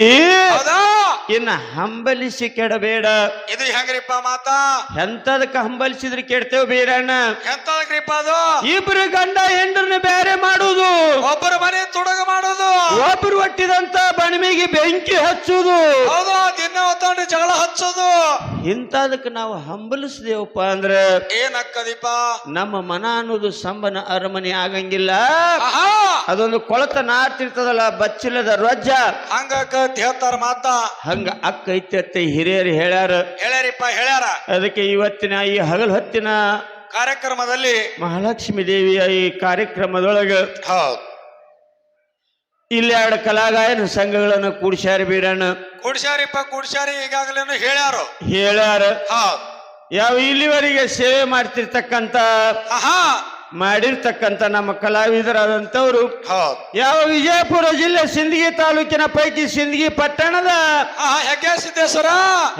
ಇನ್ನ ಹಂಬಲಿಸಿ ಕೆಡಬೇಡ. ಇದು ಹೆಂಗ್ರಿಪ್ಪ ಮಾತಾ? ಎಂತದಕ್ಕ ಹಂಬಲಿಸಿದ್ರೆ ಕೆಡ್ತೇವ್ ಬೀರಣ್ಣ? ಎಂತದಕ್ರಿಪ್ಪ ಅದು? ಇಬ್ರು ಗಂಡ ಹೆಂಡ್ರನ್ನ ಬೇರೆ ಮಾಡುದು. ಒಬ್ಬರ ಮನೆ ತುಡಗ ಮಾಡೋದು. ಒಬ್ರು ಒಟ್ಟಿದಂತ ಬಣಿಮೆಗೆ ಬೆಂಕಿ ಹಚ್ಚುದು. ಹೌದು ದಿನ ಹೊತ್ತೊಂಡು ಜಗಳ ಹಚ್ಚೋದು. ಇಂತದಕ್ಕೆ ನಾವು ಹಂಬಲಿಸಿದೇವಪ್ಪ ಅಂದ್ರೆ ಏನಕ್ಕದಿಪ್ಪ? ನಮ್ಮ ಮನ ಅನ್ನೋದು ಸಂಬನ ಅರಮನೆ ಆಗಂಗಿಲ್ಲ. ಆಹಾ! ಅದೊಂದು ಕೊಳತ ನಾರ್ತಿರ್ತದಲ್ಲ ಬಚ್ಚಿಲ್ಲದ ರೊಜ್ಜ. ಹಂಗ ಹೇಳ್ತಾರ ಮಾತ. ಹಂಗ ಅಕ್ಕ ಐತೆ ಹಿರಿಯರು ಹೇಳ್ಯಾರ. ಹೇಳ್ಯಾರಿಪ್ಪ ಹೇಳ್ಯಾರ. ಅದಕ್ಕೆ ಇವತ್ತಿನ ಈ ಹಗಲ್ ಹೊತ್ತಿನ ಕಾರ್ಯಕ್ರಮದಲ್ಲಿ ಮಹಾಲಕ್ಷ್ಮಿ ದೇವಿಯ ಈ ಕಾರ್ಯಕ್ರಮದೊಳಗ ಹೌದು. ಇಲ್ಲಿ ಎರಡು ಕಲಾಗಾಯನ ಸಂಘಗಳನ್ನು ಕೂಡ್ಸ್ಯಾರ ಬೀರಣ್ಣ. ಕೂಡ್ಸಾರಿಪ್ಪ ಕೂಡ್ಸಾರಿ ಈಗಾಗಲೇ ಹೇಳ್ಯಾರು. ಹೇಳ್ಯಾರ. ಹೌದು. ಯಾವ ಇಲ್ಲಿವರೆಗೆ ಸೇವೆ ಮಾಡ್ತಿರ್ತಕ್ಕಂತ ಆಹಾ. ಮಾಡಿರ್ತಕ್ಕಂತ ನಮ್ಮ ಕಲಾವಿದರಾದಂಥವರು ಯಾವ ವಿಜಯಪುರ ಜಿಲ್ಲೆ ಸಿಂದಗಿ ತಾಲೂಕಿನ ಪೈಕಿ ಸಿಂದಗಿ ಪಟ್ಟಣದ ಹೆಗ್ಗೆ ಸಿದ್ದೇಶ್ವರ?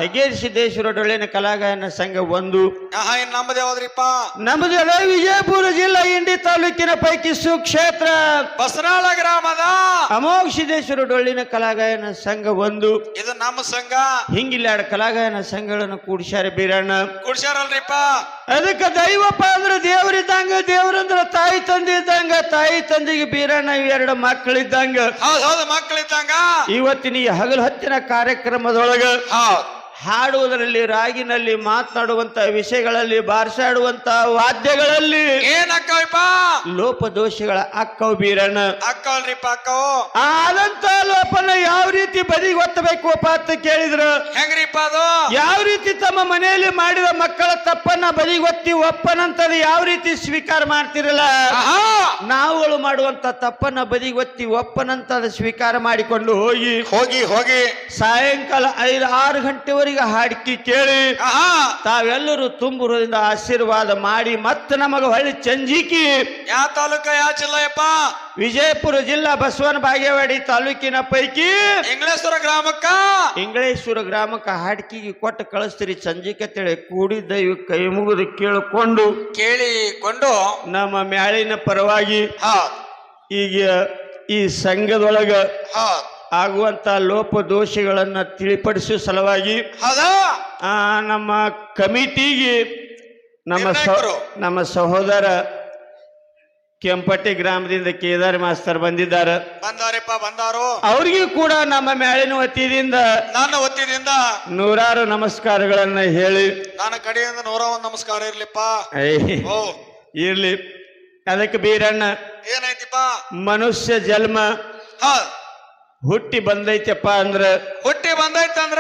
ಹೆಗ್ಗೆ ಸಿದ್ದೇಶ್ವರ ಡೊಳ್ಳಿನ ಕಲಾಗಾಯನ ಸಂಘ ಒಂದು. ನಮ್ಮದು ಯಾವ್ದ್ರಿಪ್ಪ? ನಮ್ಮದೆಲ್ಲ ವಿಜಯಪುರ ಜಿಲ್ಲಾ ಇಂಡಿ ತಾಲೂಕಿನ ಪೈಕಿ ಸುಕ್ಷೇತ್ರ. ಬಸರಾಳ ಗ್ರಾಮದ? ಅಮೋಘ ಸಿದ್ದೇಶ್ವರ ಡೊಳ್ಳಿನ ಕಲಾಗಾಯನ ಸಂಘ ಒಂದು. ಇದು ನಮ್ಮ ಸಂಘ. ಹಿಂಗಿಲ್ಲ ಕಲಾಗಾಯನ ಸಂಘಗಳನ್ನು ಕೂಡ್ಸ್ಯಾರ ಬೀರಣ್ಣ. ಕೂಡ್ಸ್ಯಾರಲ್ರಿಪ್ಪ? ಅದಕ್ಕೆ ದೈವಪ್ಪ ಅಂದ್ರೆ ದೇವರಿದ್ದಂಗ ದೇವ್ರಂದ್ರ ತಾಯಿ ತಂದೆ ಇದ್ದಂಗ ತಾಯಿ ತಂದೆಗೆ ಬೀರಣ್ಣ ಇವೆರಡು ಮಕ್ಕಳಿದ್ದಂಗ. ಹೌದ್ ಹೌದು ಮಕ್ಕಳಿದ್ದಂಗ. ಇವತ್ತಿನ ಈ ಹಗಲು ಹತ್ತಿನ ಕಾರ್ಯಕ್ರಮದೊಳಗ ಹೌದ್. ಹಾಡುವುದರಲ್ಲಿ ರಾಗಿನಲ್ಲಿ ಮಾತನಾಡುವಂತ ವಿಷಯಗಳಲ್ಲಿ ಬಾರ್ಸಾಡುವಂತ ವಾದ್ಯಗಳಲ್ಲಿ ಏನಕ್ಕವಪ್ಪ ಲೋಪದೋಷಗಳ ಅಕ್ಕವು ಬೀರಣ ಅಕ್ಕವಲ್ರಿಪ್ಪ ಅಕ್ಕವು. ಆದಂತ ಲೋಪನ ಯಾವ ರೀತಿ ಬದಿಗೆ ಒತ್ತಬೇಕು ಅಪ್ಪ ಅಂತ ಕೇಳಿದ್ರು? ಹೆಂಗ್ರಿಪ್ಪ ಅದು? ಯಾವ ರೀತಿ ತಮ್ಮ ಮನೆಯಲ್ಲಿ ಮಾಡಿದ ಮಕ್ಕಳ ತಪ್ಪನ್ನ ಬದಿಗೊತ್ತಿ ಒಪ್ಪನಂತದ ಯಾವ ರೀತಿ ಸ್ವೀಕಾರ ಮಾಡ್ತಿರಲ್ಲ? ನಾವುಗಳು ಮಾಡುವಂತ ತಪ್ಪನ್ನ ಬದಿಗೊತ್ತಿ ಒಪ್ಪನಂತ ಸ್ವೀಕಾರ ಮಾಡಿಕೊಂಡು ಹೋಗಿ ಹೋಗಿ ಹೋಗಿ. ಸಾಯಂಕಾಲ ಐದು ಆರು ಗಂಟೆವರೆಗೆ ಹಾಡಿಕೆ ಕೇಳಿ ತಾವೆಲ್ಲರೂ ತುಂಬುರದಿಂದ ಆಶೀರ್ವಾದ ಮಾಡಿ ಮತ್ತೆ ನಮಗೆ ಹೊಳ್ಳಿ ಚಂಜಿಕಿ. ಯಾವ ತಾಲೂಕ ಯಾವ ಜಿಲ್ಲೆಯಪ್ಪ? ವಿಜಯಪುರ ಜಿಲ್ಲಾ ಬಸವನ ಬಾಗೇವಾಡಿ ತಾಲೂಕಿನ ಪೈಕಿ ಇಂಗ್ಲೇಶ್ವರ ಗ್ರಾಮಕ್ಕ? ಇಂಗಳೇಶ್ವರ ಗ್ರಾಮಕ್ಕ ಹಾಡ್ಕಿಗೆ ಕೊಟ್ಟು ಕಳಿಸ್ತೀರಿ ಸಂಜಿಕೆ ತಿಳಿ ಕೂಡಿದ್ದ ದೈವ ಕೈ ಮುಗಿದು ಕೇಳಿಕೊಂಡು ಕೇಳಿಕೊಂಡು ನಮ್ಮ ಮ್ಯಾಳಿನ ಪರವಾಗಿ ಈಗ ಈ ಸಂಘದೊಳಗ ಹೌದ್ ಲೋಪ ದೋಷಗಳನ್ನ ತಿಳಿಪಡಿಸುವ ಸಲುವಾಗಿ ಆ ನಮ್ಮ ಕಮಿಟಿಗೆ ನಮ್ಮ ನಮ್ಮ ಸಹೋದರ ಕೆಂಪಟ್ಟಿ ಗ್ರಾಮದಿಂದ ಕೇದಾರಿ ಮಾಸ್ತರ್ ಬಂದಿದ್ದಾರೆ. ಬಂದಾರಪ್ಪ ಬಂದಾರು. ಅವ್ರಿಗೂ ಕೂಡ ನಮ್ಮ ಮ್ಯಾಳಿನ ವತಿಯಿಂದ ನನ್ನ ವತಿಯಿಂದ ನೂರಾರು ನಮಸ್ಕಾರಗಳನ್ನ ಹೇಳಿ. ನನ್ನ ಕಡೆಯಿಂದ ನೂರ ಒಂದು ನಮಸ್ಕಾರ ಇರ್ಲಿಪ್ಪ. ಇರ್ಲಿ. ಅದಕ್ಕೆ ಬೀರಣ್ಣ ಏನಾಯ್ತಿಪ್ಪ? ಮನುಷ್ಯ ಜನ್ಮ ಹುಟ್ಟಿ ಬಂದೈತಪ್ಪ ಅಂದ್ರ? ಹುಟ್ಟಿ ಬಂದೈತಂದ್ರ?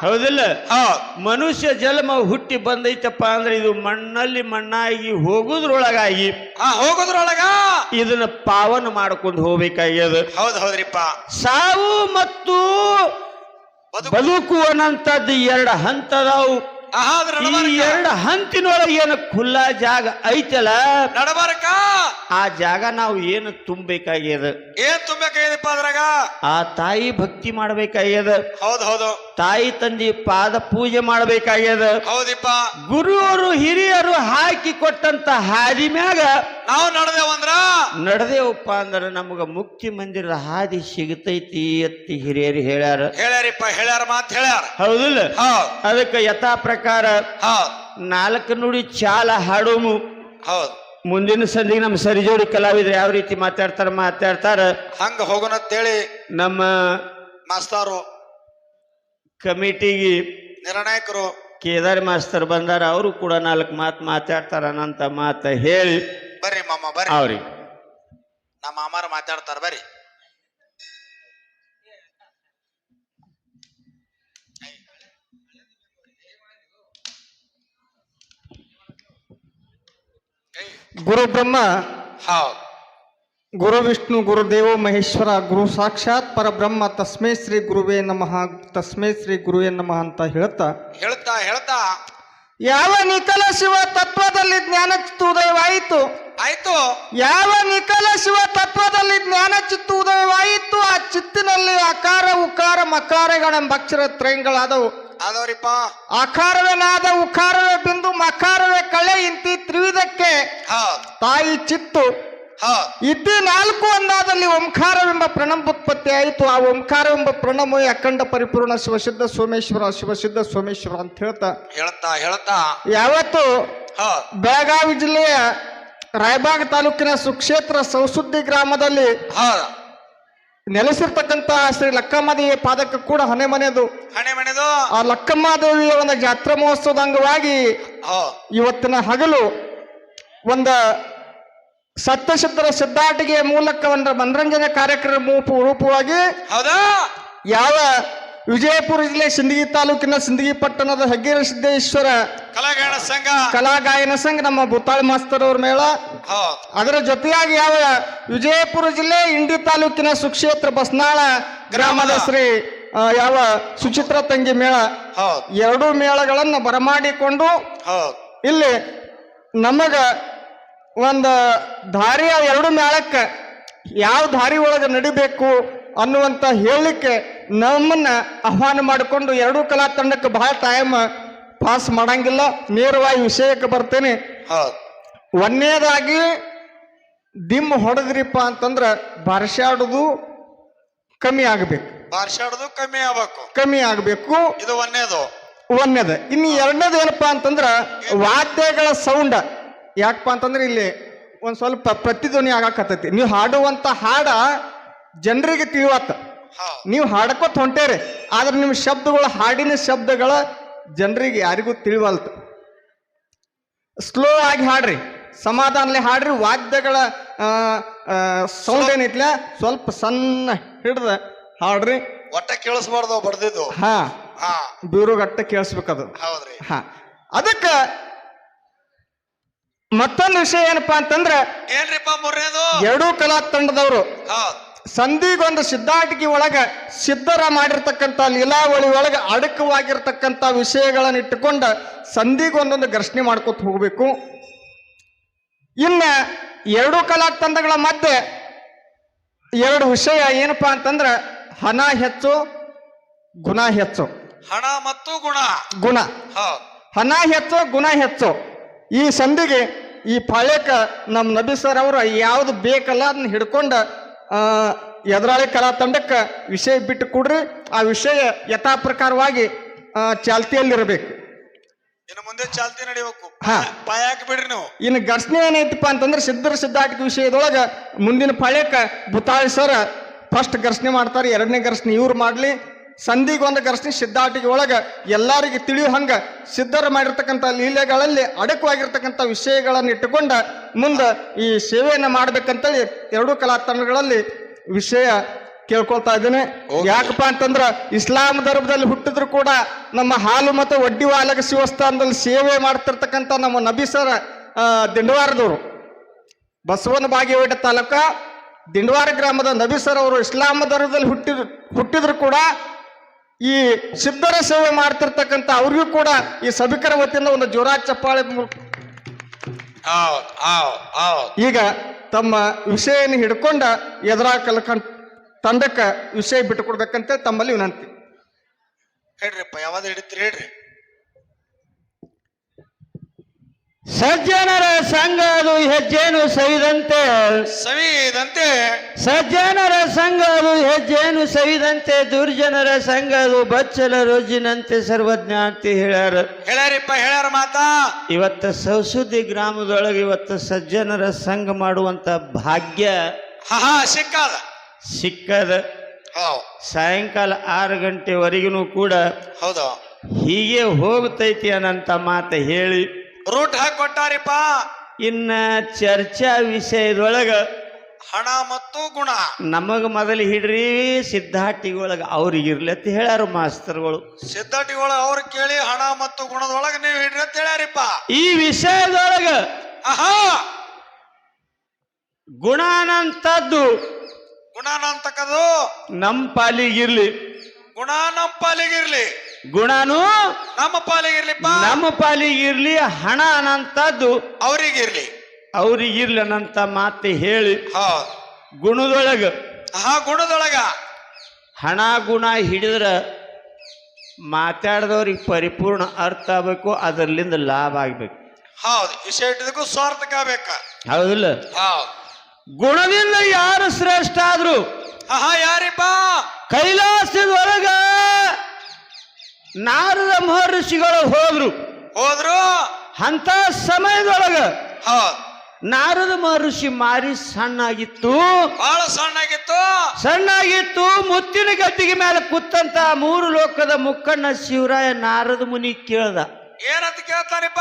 ಹೌದಿಲ್ಲ. ಹೌದ್ ಮನುಷ್ಯ ಜನ್ಮ ಹುಟ್ಟಿ ಬಂದೈತಪ್ಪ ಅಂದ್ರೆ ಇದು ಮಣ್ಣಲ್ಲಿ ಮಣ್ಣಾಗಿ ಹೋಗುದ್ರೊಳಗಾಗಿ ಹೋಗುದ್ರೊಳಗ ಹೋಗೋದ್ರೊಳಗ? ಇದನ್ನ ಪಾವನ ಮಾಡ್ಕೊಂಡು ಹೋಗ್ಬೇಕಾಗ್ಯದ. ಹೌದ್ ಹೌದ್ರಿಪ್ಪ. ಸಾವು ಮತ್ತು ಬದುಕು. ಬದುಕು ಅನ್ನಂತದ್ದು ಎರಡು ಹಂತದಾವು. ಈ ಎರಡು ಹಂತಿನೊಳಗೆ ಏನು ಖುಲ್ಲಾ ಜಾಗ ಐತಲ್ಲ? ನಡಬಾರಕ. ಆ ಜಾಗ ನಾವು ಏನು ತುಂಬಬೇಕಾಗ್ಯದ? ಏನ್ ತುಂಬಬೇಕಾಗ್ಯದಪ್ಪ ಅದ್ರಾಗ? ಆ ತಾಯಿ ಭಕ್ತಿ ಮಾಡ್ಬೇಕಾಗ್ಯದ? ಹೌದು ಹೌದು. ತಾಯಿ ತಂದೆ ಪಾದ ಪೂಜೆ ಮಾಡ್ಬೇಕಾಗ್ಯದ? ಹೌದಿಪ್ಪ. ಗುರುವರು ಹಿರಿಯರು ಹಾಕಿ ಕೊಟ್ಟಂತ ಹಾದಿ ಮ್ಯಾಗ ನಾವು ನಡೆದೇವಂದ್ರ ನಡೆದೇವಪ್ಪ ಅಂದ್ರೆ ನಮಗ ಮುಕ್ತಿ ಮಂದಿರದ ಹಾದಿ ಸಿಗತೈತಿ ಅತ್ತಿ ಹಿರಿಯರು ಹೇಳ್ಯಾರ. ಹೇಳ್ಯಾರಿಪ್ಪ ಹೇಳ್ಯಾರ ಮಾತ್ ಹೇಳ್ಯಾರ. ಹೌದಿಲ್ಲ? ಹೌದ್. ಅದಕ್ಕೆ ಯಥಾ ಪ್ರಕಾರ ಹೌದ್. ನಾಲ್ಕು ನುಡಿ ಚಾಲ ಹಾಡೋಮು. ಹೌದು. ಮುಂದಿನ ಸಂದಿಗೆ ನಮ್ಮ ಸರಿಜೋಡಿ ಕಲಾವಿದ್ರು ಯಾವ ರೀತಿ ಮಾತಾಡ್ತಾರ ಮಾತಾಡ್ತಾರ? ಹಂಗ ಹೋಗೋಣ ಅಂತೇಳಿ ನಮ್ಮ ಮಾಸ್ತಾರು ಕಮಿಟಿಗೆ ನಿರ್ಣಾಯಕರು ಕೇದಾರಿ ಮಾಸ್ತರ್ ಬಂದಾರ ಅವರು ಕೂಡ ನಾಲ್ಕು ಮಾತು ಮಾತಾಡ್ತಾರ ಅನ್ನಂತ ಮಾತು ಹೇಳಿ. ಬರ್ರಿ ಮಾಮ ಬರ್ರಿ. ಅವ್ರಿ ನಮ್ಮ ಮಾಮಾರ ಮಾತಾಡ್ತಾರ ಬರ್ರಿ. ಗುರು ಬ್ರಹ್ಮ ಹೌದ್ ಗುರು ವಿಷ್ಣು ಗುರುದೇವೋ ಮಹೇಶ್ವರ ಗುರು ಸಾಕ್ಷಾತ್ ಪರಬ್ರಹ್ಮ ತಸ್ಮೈ ಶ್ರೀ ಗುರುವೇ ನಮಃ ತಸ್ಮೈ ಶ್ರೀ ಗುರುವೇ ನಮಃ ಅಂತ ಹೇಳ್ತಾ ಹೇಳ್ತಾ ಹೇಳ್ತಾ ಯಾವ ನಿಖಲ ಶಿವ ತತ್ವದಲ್ಲಿ ಜ್ಞಾನ ಚಿತ್ತುದಯವಾಯಿತು? ಆಯ್ತು. ಯಾವ ನಿಖಲ ಶಿವ ತತ್ವದಲ್ಲಿ ಜ್ಞಾನ ಚಿತ್ತು ಉದಯವಾಯಿತು ಆ ಚಿತ್ತಿನಲ್ಲಿ ಅಕಾರ ಉಕಾರ ಮಕಾರಗಳೆಂಬ ಅಕ್ಷರ ತ್ರಯಗಳಾದವು. ಅದವ್ರಿಪ್ಪ ಅಕಾರವೇ ನಾದ ಉಕಾರವೇ ಬಿಂದು ಮಕಾರವೇ ಕಳೆ ಇಂತಿ ತ್ರಿವಿಧಕ್ಕೆ ತಾಯಿ ಚಿತ್ತು. ಇತಿ ನಾಲ್ಕು ಅಂದಾದಲ್ಲಿ ಓಂಕಾರವೆಂಬ ಪ್ರಣಂಬೋತ್ಪತ್ತಿ ಆಯಿತು. ಆ ಓಂಕಾರವೆಂಬ ಪ್ರಣಮು ಅಖಂಡ ಪರಿಪೂರ್ಣ ಶಿವಸಿದ್ಧ ಸೋಮೇಶ್ವರ ಶಿವಸಿದ್ಧ ಸೋಮೇಶ್ವರ ಅಂತ ಹೇಳ್ತಾ. ಹೇಳ್ತಾ ಹೇಳ್ತಾ. ಯಾವತ್ತು? ಬೆಳಗಾವಿ ಜಿಲ್ಲೆಯ ರಾಯಬಾಗ ತಾಲೂಕಿನ ಸುಕ್ಷೇತ್ರ ಸೌಸುದ್ದಿ ಗ್ರಾಮದಲ್ಲಿ ನೆಲೆಸಿರ್ತಕ್ಕಂತ ಶ್ರೀ ಲಕ್ಕಮ್ಮದೇವಿಯ ಪಾದಕ ಕೂಡ ಹನೆ ಮನೆದು ಹಣೆ ಮನೆದು. ಆ ಲಕ್ಕಮ್ಮ ದೇವಿಯ ಒಂದು ಜಾತ್ರಾ ಮಹೋತ್ಸವದ ಅಂಗವಾಗಿ ಇವತ್ತಿನ ಹಗಲು ಒಂದು ಸತ್ಯಸಿದ್ಧರ ಸಿದ್ಧಾಟಿಗೆಯ ಮೂಲಕ ಒಂದು ಮನರಂಜನೆ ಕಾರ್ಯಕ್ರಮ ರೂಪ- ರೂಪವಾಗಿ ಹೌದಾ? ಯಾವ ವಿಜಯಪುರ ಜಿಲ್ಲೆ ಸಿಂದಗಿ ತಾಲೂಕಿನ ಸಿಂದಗಿ ಪಟ್ಟಣದ ಹೆಗ್ಗೇರ ಸಿದ್ದೇಶ್ವರ ಕಲಾಗಾಯನ ಸಂಘ. ಕಲಾಗಾಯನ ಸಂಘ ನಮ್ಮ ಭೂತಾಳ ಮಾಸ್ತರ್ ಅವ್ರ ಮೇಳ. ಅದರ ಜೊತೆಯಾಗಿ ಯಾವ ವಿಜಯಪುರ ಜಿಲ್ಲೆ ಇಂಡಿ ತಾಲೂಕಿನ ಸುಕ್ಷೇತ್ರ ಬಸ್ನಾಳ ಗ್ರಾಮದ ಶ್ರೀ ಯಾವ ಸುಚಿತ್ರ ತಂಗಿ ಮೇಳ. ಎರಡೂ ಮೇಳಗಳನ್ನು ಬರಮಾಡಿಕೊಂಡು ಇಲ್ಲಿ ನಮಗ ಒಂದು ದಾರಿಯ ಎರಡು ಮೇಳಕ್ಕ ಯಾವ ದಾರಿ ಒಳಗೆ ನಡಿಬೇಕು ಅನ್ನುವಂತ ಹೇಳಲಿಕ್ಕೆ ನಮ್ಮನ್ನ ಆಹ್ವಾನ ಮಾಡಿಕೊಂಡು ಎರಡೂ ಕಲಾ ತಂಡಕ್ಕೆ ಬಹಳ ಟೈಮ್ ಪಾಸ್ ಮಾಡಂಗಿಲ್ಲ. ನೇರವಾಗಿ ವಿಷಯಕ್ಕೆ ಬರ್ತೇನೆ. ಹೌದ್. ಒಂದನೇದಾಗಿ ದಿಮ್ ಹೊಡೆದ್ರಿಪ್ಪ ಅಂತಂದ್ರೆ ಬರ್ಷಾಡುದು ಕಮ್ಮಿ ಆಗಬೇಕು. ಬರ್ಷಾಡುದು ಕಮ್ಮಿ ಆಗ್ಬೇಕು. ಕಮ್ಮಿ ಆಗಬೇಕು. ಇದು ಒಂದೇದು ಒಂದೇದ ಇನ್ನು ಎರಡನೇದು ಏನಪ್ಪಾ ಅಂತಂದ್ರ ವಾದ್ಯಗಳ ಸೌಂಡ್ ಯಾಕಪ್ಪ ಅಂತಂದ್ರೆ ಇಲ್ಲಿ ಒಂದು ಸ್ವಲ್ಪ ಪ್ರತಿಧ್ವನಿ ಆಗಾಕತ್ತೈತಿ. ನೀವು ಹಾಡುವಂತ ಹಾಡ ಜನರಿಗೆ ತಿಳಿವತ್ತ. ನೀವು ಹಾಡಕೋತ ಹೊಂಟೇರಿ. ಆದ್ರೆ ನಿಮ್ಮ ಶಬ್ದಗಳು ಹಾಡಿನ ಶಬ್ದಗಳ ಜನರಿಗೆ ಯಾರಿಗೂ ತಿಳಿವಲ್ತು. ಸ್ಲೋ ಆಗಿ ಹಾಡ್ರಿ. ಸಮಾಧಾನಲೆ ಹಾಡ್ರಿ. ವಾದ್ಯಗಳ ಸೌಂಡ್ ಏನೈತ್ಲ? ಸ್ವಲ್ಪ ಸಣ್ಣ ಹಿಡ್ದ ಹಾಡ್ರಿ. ಒಟ್ಟ ಕೇಳಿಸ್ಬಾರ್ದು ಬಡ್ದಿದ್ದು. ಹಾ. ಹಾ. ಬೀರುಗಟ್ಟ ಕೇಳಿಸ್ಬೇಕದು. ಹೌದ್ರಿ. ಹಾ. ಅದಕ್ಕ ಮತ್ತೊಂದು ವಿಷಯ ಏನಪ್ಪಾ ಅಂತಂದ್ರ ಏನ್ರಿಪ್ಪ ಮೂರನೇದು? ಎರಡೂ ಕಲಾ ತಂಡದವರು ಸಂಧಿಗೊಂದು ಸಿದ್ಧಾಟಿಕೆ ಒಳಗ ಸಿದ್ಧರ ಮಾಡಿರ್ತಕ್ಕಂಥ ಲೀಲಾವಳಿ ಒಳಗ ಅಡಕವಾಗಿರ್ತಕ್ಕಂಥ ವಿಷಯಗಳನ್ನ ಇಟ್ಟುಕೊಂಡ ಸಂಧಿಗೊಂದೊಂದು ಘರ್ಷಣೆ ಮಾಡ್ಕೊತ ಹೋಗ್ಬೇಕು. ಇನ್ನ ಎರಡೂ ಕಲಾ ತಂಡಗಳ ಮಧ್ಯೆ ಎರಡು ವಿಷಯ ಏನಪ್ಪಾ ಅಂತಂದ್ರ ಹಣ ಹೆಚ್ಚು ಗುಣ ಹೆಚ್ಚು. ಹಣ ಮತ್ತು ಗುಣ. ಗುಣ. ಹಣ ಹೆಚ್ಚು ಗುಣ ಹೆಚ್ಚು. ಈ ಸಂಧಿಗೆ ಈ ಪಾಳ್ಯಕ್ಕ ನಮ್ಮ ನಬಿ ಸರ್ ಅವರು ಯಾವ್ದು ಬೇಕಲ್ಲ ಅದನ್ನ ಹಿಡ್ಕೊಂಡು ಎದುರಾಳಿ ಕಲಾ ತಂಡಕ್ಕೆ ವಿಷಯ ಬಿಟ್ಟು ಕೊಡ್ರಿ ಆ ವಿಷಯ ಯಥಾ ಪ್ರಕಾರವಾಗಿ ಚಾಲ್ತಿಯಲ್ಲಿರಬೇಕು. ಇನ್ನು ಮುಂದೆ ಚಾಲ್ತಿ ನಡೆಯಬೇಕು ಹಾ. ಪಾಯಾಕ್ ಬಿಡ್ರಿ ನೀವು. ಇನ್ನು ಘರ್ಷಣೆ ಏನೈತಪ್ಪ ಅಂತಂದ್ರೆ ಸಿದ್ಧರ ಸಿದ್ಧಾಟಿಕ ವಿಷಯದೊಳಗೆ ಮುಂದಿನ ಪಾಳ್ಯಕ್ಕೆ ಭೂತಾಳಿ ಸರ್ ಫಸ್ಟ್ ಘರ್ಷಣೆ ಮಾಡ್ತಾರೆ ಎರಡನೇ ಘರ್ಷಣೆ ಇವ್ರು ಮಾಡ್ಲಿ. ಸಂಧಿಗೆ ಒಂದು ಸಿದ್ಧಾಟಿಗೆ ಒಳಗೆ ಎಲ್ಲರಿಗೆ ತಿಳಿಯೋ ಹಂಗ ಸಿದ್ಧರು ಮಾಡಿರ್ತಕ್ಕಂಥ ಲೀಲೆಗಳಲ್ಲಿ ಅಡಕವಾಗಿರ್ತಕ್ಕಂಥ ವಿಷಯಗಳನ್ನು ಇಟ್ಟುಕೊಂಡ ಮುಂದೆ ಈ ಸೇವೆಯನ್ನು ಮಾಡ್ಬೇಕಂತೇಳಿ ಎರಡೂ ಕಲಾ ತಂಡಗಳಲ್ಲಿ ವಿಷಯ ಕೇಳ್ಕೊಳ್ತಾ ಇದ್ದೇನೆ. ಯಾಕಪ್ಪ ಅಂತಂದ್ರ ಇಸ್ಲಾಂ ಧರ್ಮದಲ್ಲಿ ಹುಟ್ಟಿದ್ರು ಕೂಡ ನಮ್ಮ ಹಾಲು ಮತ್ತು ಒಡ್ಡಿ ವಾಲಕ ಶಿವಸ್ಥಾನದಲ್ಲಿ ಸೇವೆ ಮಾಡ್ತಿರ್ತಕ್ಕಂಥ ನಮ್ಮ ನಬಿ ಸರ್ ದಿಂಡವಾರದವರು. ಬಸವನ ಬಾಗೇವಾಡಿ ತಾಲೂಕ ದಿಂಡವಾರ ಗ್ರಾಮದ ನಬಿ ಸರ್ ಅವರು ಇಸ್ಲಾಂ ಧರ್ಮದಲ್ಲಿ ಹುಟ್ಟಿದ್ರು ಹುಟ್ಟಿದ್ರು ಕೂಡ ಈ ಸಿದ್ಧರ ಸೇವೆ ಮಾಡ್ತಿರ್ತಕ್ಕಂಥ ಅವ್ರಿಗೂ ಕೂಡ ಈ ಸಭಿಕರ ವತಿಯಿಂದ ಒಂದು ಜೋರಾ ಚಪ್ಪಾಳೆ ಈಗ ತಮ್ಮ ವಿಷಯನ ಹಿಡ್ಕೊಂಡ ಎದುರಾ ಕಲ್ಕಂಡ್ ತಂಡಕ್ಕೆ ವಿಷಯ ಬಿಟ್ಟುಕೊಡ್ಬೇಕಂತ ತಮ್ಮಲ್ಲಿ ವಿನಂತಿ. ಹೇಳ್ರಿಪ್ಪ ಯಾವಾಗ ಹಿಡಿತೀರಿ ಹೇಳ್ರಿ. ಸಜ್ಜನರ ಸಂಘ ಅದು ಹೆಜ್ಜೇನು ಸವಿದಂತೆ. ಸವಿದಂತೆ. ಸಜ್ಜನರ ಸಂಘ ಅದು ಹೆಜ್ಜೇನು ಸವಿದಂತೆ. ದುರ್ಜನರ ಸಂಘ ಅದು ಬಚ್ಚಲ ರೋಜಿನಂತೆ ಸರ್ವಜ್ಞ ಅಂತ ಹೇಳ್ಯಾರ. ಹೇಳ್ಯಾರಿಪ್ಪ ಹೇಳ್ಯಾರ ಮಾತಾ. ಇವತ್ತ ಸೌಸುದ್ದಿ ಗ್ರಾಮದೊಳಗೆ ಇವತ್ತು ಸಜ್ಜನರ ಸಂಘ ಮಾಡುವಂತ ಭಾಗ್ಯ ಹಾ ಸಿಕ್ಕದ. ಸಿಕ್ಕಾದ. ಸಿಕ್ಕದ ಸಾಯಂಕಾಲ ಆರು ಗಂಟೆವರೆಗೂ ಕೂಡ ಹೌದು. ಹೀಗೆ ಹೋಗ್ತೈತಿ ಅನ್ನಂತ ಮಾತು ಹೇಳಿ ರೂಟ್ ಹಾಕಿ ಕೊಟ್ಟಾರಿಪ್ಪ. ಇನ್ನ ಚರ್ಚಾ ವಿಷಯದೊಳಗ ಹಣ ಮತ್ತು ಗುಣ. ನಮಗ ಮೊದಲು ಹಿಡ್ರಿ ಸಿದ್ಧಾಟಿಗೊಳಗ ಅವ್ರಿಗೆ ಇರ್ಲಿ ಅಂತ ಹೇಳ್ಯಾರ ಮಾಸ್ತರ್ಗಳು. ಸಿದ್ಧಾಟಿಗಳು ಅವ್ರು ಕೇಳಿ ಹಣ ಮತ್ತು ಗುಣದೊಳಗೆ ನೀವು ಹಿಡ್ರಿ ಅಂತ ಹೇಳ್ಯಾರಿಪ್ಪ. ಈ ವಿಷಯದೊಳಗ ಆಹಾ! ಗುಣ ಅನ್ನಂತದ್ದು ಗುಣ ಅಂತಕ್ಕದು ನಮ್ಮ ಪಾಲಿಗಿರ್ಲಿ ಗುಣ ನಮ್ಮ ಪಾಲಿಗಿರ್ಲಿ ಗುಣನು ನಮ್ಮ ಪಾಲಿಗಿರ್ಲಿಪ್ಪ ನಮ್ಮ ಪಾಲಿಗಿರ್ಲಿ ಹಣ ಅನ್ನಂತದ್ದು ಅವ್ರಿಗಿರ್ಲಿ ಅವರಿಗಿರ್ಲಿ ಅನ್ನಂತ ಮಾತು ಹೇಳಿ. ಹೌದ್ ಗುಣದೊಳಗ. ಆಹಾ ಗುಣದೊಳಗ. ಹಣ ಗುಣ ಹಿಡಿದ್ರ ಮಾತಾಡಿದವ್ರಿಗೆ ಪರಿಪೂರ್ಣ ಅರ್ಥ ಆಗ್ಬೇಕು ಅದರ್ಲಿಂದ ಲಾಭ ಆಗ್ಬೇಕು. ಹೌದು ವಿಷಯ ಇಟ್ಟಿದಕ್ಕೂ ಸ್ವಾರ್ಥಕ ಬೇಕ ಹೌದಿಲ್ಲ? ಹೌದ್ ಗುಣದಿಂದ ಯಾರು ಶ್ರೇಷ್ಠ ಆದ್ರು? ಆಹಾ ಯಾರಿಪ್ಪ? ಕೈಲಾಸದೊಳಗ ನಾರದ ಮಹರ್ಷಿಗಳು ಹೋದ್ರು. ಹೋದ್ರು? ಅಂತ ಸಮಯದೊಳಗ ಹೌದ್. ನಾರದ ಮಹರ್ಷಿ ಮಾರಿ ಸಣ್ಣಾಗಿತ್ತು. ಬಹಳ ಸಣ್ಣಾಗಿತ್ತು. ಸಣ್ಣಾಗಿತ್ತು ಮುತ್ತಿನ ಗದ್ದಿಗೆ ಮೇಲೆ ಕೂತಂತ ಮೂರು ಲೋಕದ ಮುಕ್ಕಣ್ಣ ಶಿವರಾಯ ನಾರದ ಮುನಿ ಕೇಳ್ದ. ಏನಂತ ಕೇಳ್ತಾನಪ್ಪ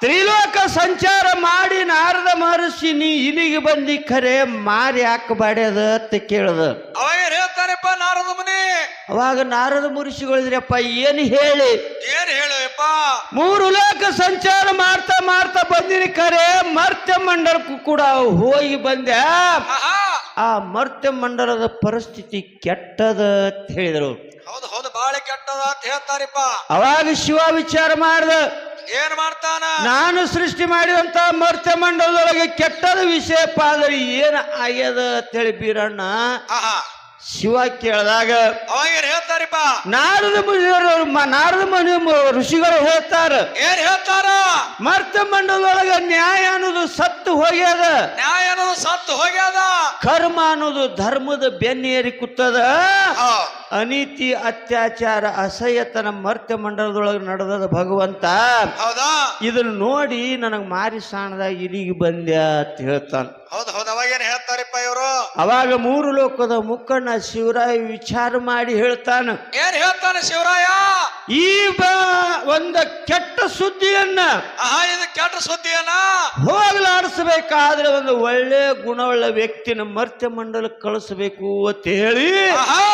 ತ್ರಿಲೋಕ ಸಂಚಾರ ಮಾಡಿ ನಾರದ ಮಹರ್ಷಿ ನೀ ಇಲ್ಲಿಗೆ ಬಂದಿ ಖರೆ ಮಾರಿ ಹಾಕಬಾಡ್ಯದ ಅಂತ ಕೇಳ್ದ. ಅವಾಗ ಏನ್ ಹೇಳ್ತಾನಪ್ಪ ನಾರದ ಮುನಿ? ಅವಾಗ ನಾರದ ಮಹರ್ಷಿಗಳಿದ್ರಪ್ಪ ಏನು ಹೇಳಿ? ಏನ್ ಹೇಳುವಪ್ಪ ಮೂರು ಲೋಕ ಸಂಚಾರ ಮಾಡ್ತಾ ಮಾಡ್ತಾ ಬಂದಿನಿ ಖರೆ ಮರ್ತ್ಯ ಮಂಡಲಕ್ಕೂ ಕೂಡ ಹೋಗಿ ಬಂದೆ. ಆಹಾ. ಆ ಮರ್ತ್ಯ ಮಂಡಲದ ಪರಿಸ್ಥಿತಿ ಕೆಟ್ಟದ ಅಂತ ಹೇಳಿದರು. ಹೌದು ಹೌದು ಬಾಳೆ ಕೆಟ್ಟದ ಅಂತ ಹೇಳ್ತಾರಿಪ್ಪ. ಅವಾಗ ಶಿವ ವಿಚಾರ ಮಾಡ್ದ. ಏನ್ ಮಾಡ್ತಾನ? ನಾನು ಸೃಷ್ಟಿ ಮಾಡಿದಂತ ಮರ್ತ್ಯ ಮಂಡಲದೊಳಗೆ ಕೆಟ್ಟದ ವಿಷಯಪ್ಪ ಅಂದ್ರೆ ಏನ್ ಆಗ್ಯದ ಅಂತೇಳಿ ಬೀರಣ್ಣ. ಆಹಾ. ಶಿವ ಕೇಳಿದಾಗ ಅವಾಗ ಏನ್ ಹೇಳ್ತಾರಿಪ್ಪ. ನಾರದ ಮುನಿಯವರು ನಾರದ ಮುನಿ ಋಷಿಗಳು ಹೇಳ್ತಾರ ಏನ್ ಹೇಳ್ತಾರ? ಮರ್ತ ಮಂಡಲದೊಳಗೆ ನ್ಯಾಯ ಅನ್ನೋದು ಸತ್ತು ಹೋಗ್ಯದ. ನ್ಯಾಯ ಅನ್ನೋದು ಸತ್ತು ಹೋಗ್ಯದ. ಕರ್ಮ ಅನ್ನೋದು ಧರ್ಮದ ಬೆನ್ನೇರಿ ಕೂತದ ಹೌದ್. ಅನೀತಿ ಅತ್ಯಾಚಾರ ಅಸಹ್ಯತನ ಮರ್ತ್ಯ ಮಂಡಲದೊಳಗೆ ನಡೆದದ ಭಗವಂತ. ಹೌದಾ? ಇದನ್ನ ನೋಡಿ ನನಗೆ ಮಾರಿ ಸಾಣದಾಗ ಇಲ್ಲಿಗೆ ಬಂದ್ಯ ಅಂತ ಹೇಳ್ತಾನ. ಹೌದ್ ಹೇಳ್ತಾರಿಪ್ಪ ಇವರು. ಅವಾಗ ಮೂರು ಲೋಕದ ಮುಕ್ಕಣ್ಣ ಶಿವರಾಯ ವಿಚಾರ ಮಾಡಿ ಹೇಳ್ತಾನ. ಏನ್ ಹೇಳ್ತಾನೆ ಶಿವರಾಯ? ಈ ಬ ಒಂದ ಕೆಟ್ಟ ಸುದ್ದಿಯನ್ನ ಆಹಾ ಇದು ಕೆಟ್ಟ ಸುದ್ದಿಯನ್ನ ಹೋಗ್ಲಾಡಿಸ್ಬೇಕಾದ್ರೆ ಒಂದು ಒಳ್ಳೆ ಗುಣವುಳ್ಳ ವ್ಯಕ್ತಿನ ಮರ್ತ್ಯ ಮಂಡಲಕ್ಕೆ ಕಳಿಸ್ಬೇಕು ಅಂತ ಹೇಳಿ ಆಹಾ.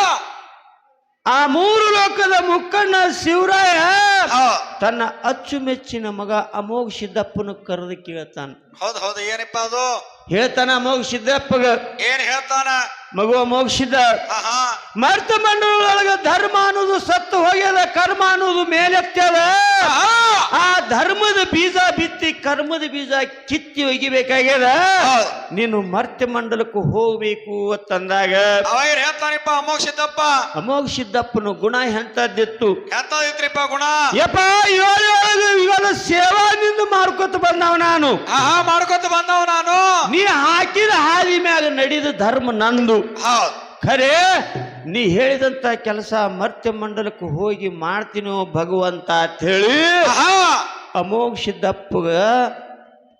ಆ ಮೂರು ಲೋಕದ ಮುಕ್ಕಣ್ಣ ಶಿವರಾಯ ತನ್ನ ಅಚ್ಚುಮೆಚ್ಚಿನ ಮಗ ಅಮೋಘ ಸಿದ್ದಪ್ಪನ ಕರೆದು ಕೇಳ್ತಾನೆ. ಹೌದು ಹೌದು ಏನಪ್ಪ ಅದು? ಹೇಳ್ತಾನ ಅಮೋಘ ಸಿದ್ದಪ್ಪಗ. ಏನ್ ಹೇಳ್ತಾನ? ಮಗು ಮೋಕ್ಷಿದ ಮರ್ತ ಮಂಡಲದೊಳಗ ಧರ್ಮ ಅನ್ನೋದು ಸತ್ತು ಹೋಗ್ಯದ ಕರ್ಮ ಅನ್ನೋದು ಮೇಲೆತ್ತದ. ಆ ಧರ್ಮದ ಬೀಜ ಬಿತ್ತಿ ಕರ್ಮದ ಬೀಜ ಕಿತ್ತಿ ಒಗಿಬೇಕಾಗ್ಯದ. ನೀನು ಮರ್ತ್ಯ ಮಂಡಲಕ್ಕೂ ಹೋಗ್ಬೇಕು ಅಂತಂದಾಗ ಅವಾಗ ಅಮೋಕ್ಷಿದ್ದಪ್ಪ ಹೇಳ್ತಾನಿಪ್ಪ ಅಮೋಘ ಸಿದ್ದಪ್ಪನ ಗುಣ ಎಂತದ್ದಿತ್ತು ಎಂತದಿತ್ರಿಪ್ಪ ಗುಣ? ಯಪ್ಪ ಇವಾಗ ಇವಾಗ ಸೇವಾದಿಂದ ಮಾರ್ಕೊತ ಬಂದವ ನಾನು. ಆಹಾ ಮಾಡ್ಕೊತ ಬಂದವ ನಾನು. ನೀ ಹಾಕಿದ ಹಾದಿ ಮ್ಯಾಗ ನಡೆದ ಧರ್ಮ ನಂದು. ಹೌದ್. ಖರೆ ನೀ ಹೇಳಿದಂತ ಕೆಲಸ ಮರ್ತ್ಯ ಮಂಡಲಕ್ಕೆ ಹೋಗಿ ಮಾಡ್ತೀನೋ ಭಗವಂತ ಅಂತ ಹೇಳಿ ಅಮೋಘ ಸಿದ್ದಪ್ಪಗ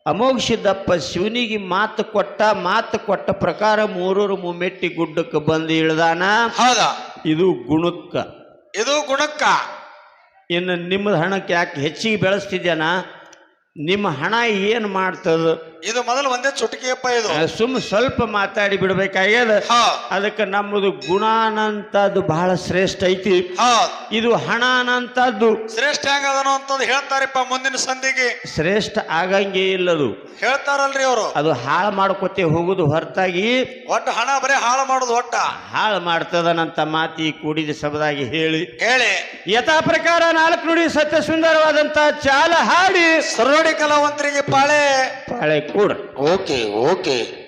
ಅಮೋಘ ಸಿದ್ದಪ್ಪ ಶಿವನಿಗೆ ಮಾತು ಕೊಟ್ಟ ಮಾತು ಕೊಟ್ಟ ಪ್ರಕಾರ ಮೂರೂರು ಮುಮ್ಮೆಟ್ಟಿ ಗುಡ್ಡಕ್ಕೆ ಬಂದು ಇಳ್ದಾನ. ಹೌದಾ. ಇದು ಗುಣಕ್ಕ. ಇದು ಗುಣಕ್ಕ. ಇನ್ನು ನಿಮ್ಮದು ಹಣಕ್ಕೆ ಯಾಕೆ ಹೆಚ್ಚಿಗೆ ಬೆಳೆಸ್ತಿದ್ಯಾನ? ನಿಮ್ಮ ಹಣ ಏನು ಮಾಡ್ತದ? ಇದು ಮೊದಲು ಒಂದೇ ಚುಟಕಿಯಪ್ಪ ಇದು. ಸುಮ್ ಸ್ವಲ್ಪ ಮಾತಾಡಿ ಬಿಡ್ಬೇಕಾಗ್ಯದ? ಅದಕ್ಕೆ ನಮ್ಮದು ಗುಣ ಅನ್ನಂಥದ್ದು ಬಹಳ ಶ್ರೇಷ್ಠ ಐತಿ. ಇದು ಹಣ ಅನ್ನಂಥದ್ದು ಶ್ರೇಷ್ಠ ಹೆಂಗದನು ಅಂತಂದು ಹೇಳ್ತಾರಪ್ಪ ಮುಂದಿನ ಸಂಧಿಗೆ ಶ್ರೇಷ್ಠ ಆಗಂಗೇ ಇಲ್ಲದು. ಹೇಳ್ತಾರಲ್ರಿ ಅವರು. ಅದು ಹಾಳು ಮಾಡ್ಕೊತೆ ಹೋಗುದು ಹೊರತಾಗಿ ಒಟ್ಟು ಹಣ ಬರೀ ಹಾಳು ಮಾಡುದು ಒಟ್ಟ. ಹಾಳು ಮಾಡ್ತದನಂತ ಮಾತಿ ಕೂಡಿದ ಶಬ್ದಾಗಿ ಹೇಳಿ. ಹೇಳಿ ಯಥಾ ಪ್ರಕಾರ ನಾಲ್ಕು ನುಡಿ ಸತ್ಯ ಸುಂದರವಾದಂತಹ ಚಾಲ ಹಾಡಿ ಸರೋಡಿ ಕಲಾವಂತರಿಗೆ ಪಾಳೆ. ಪಾಳೆ போடு. Okay okay.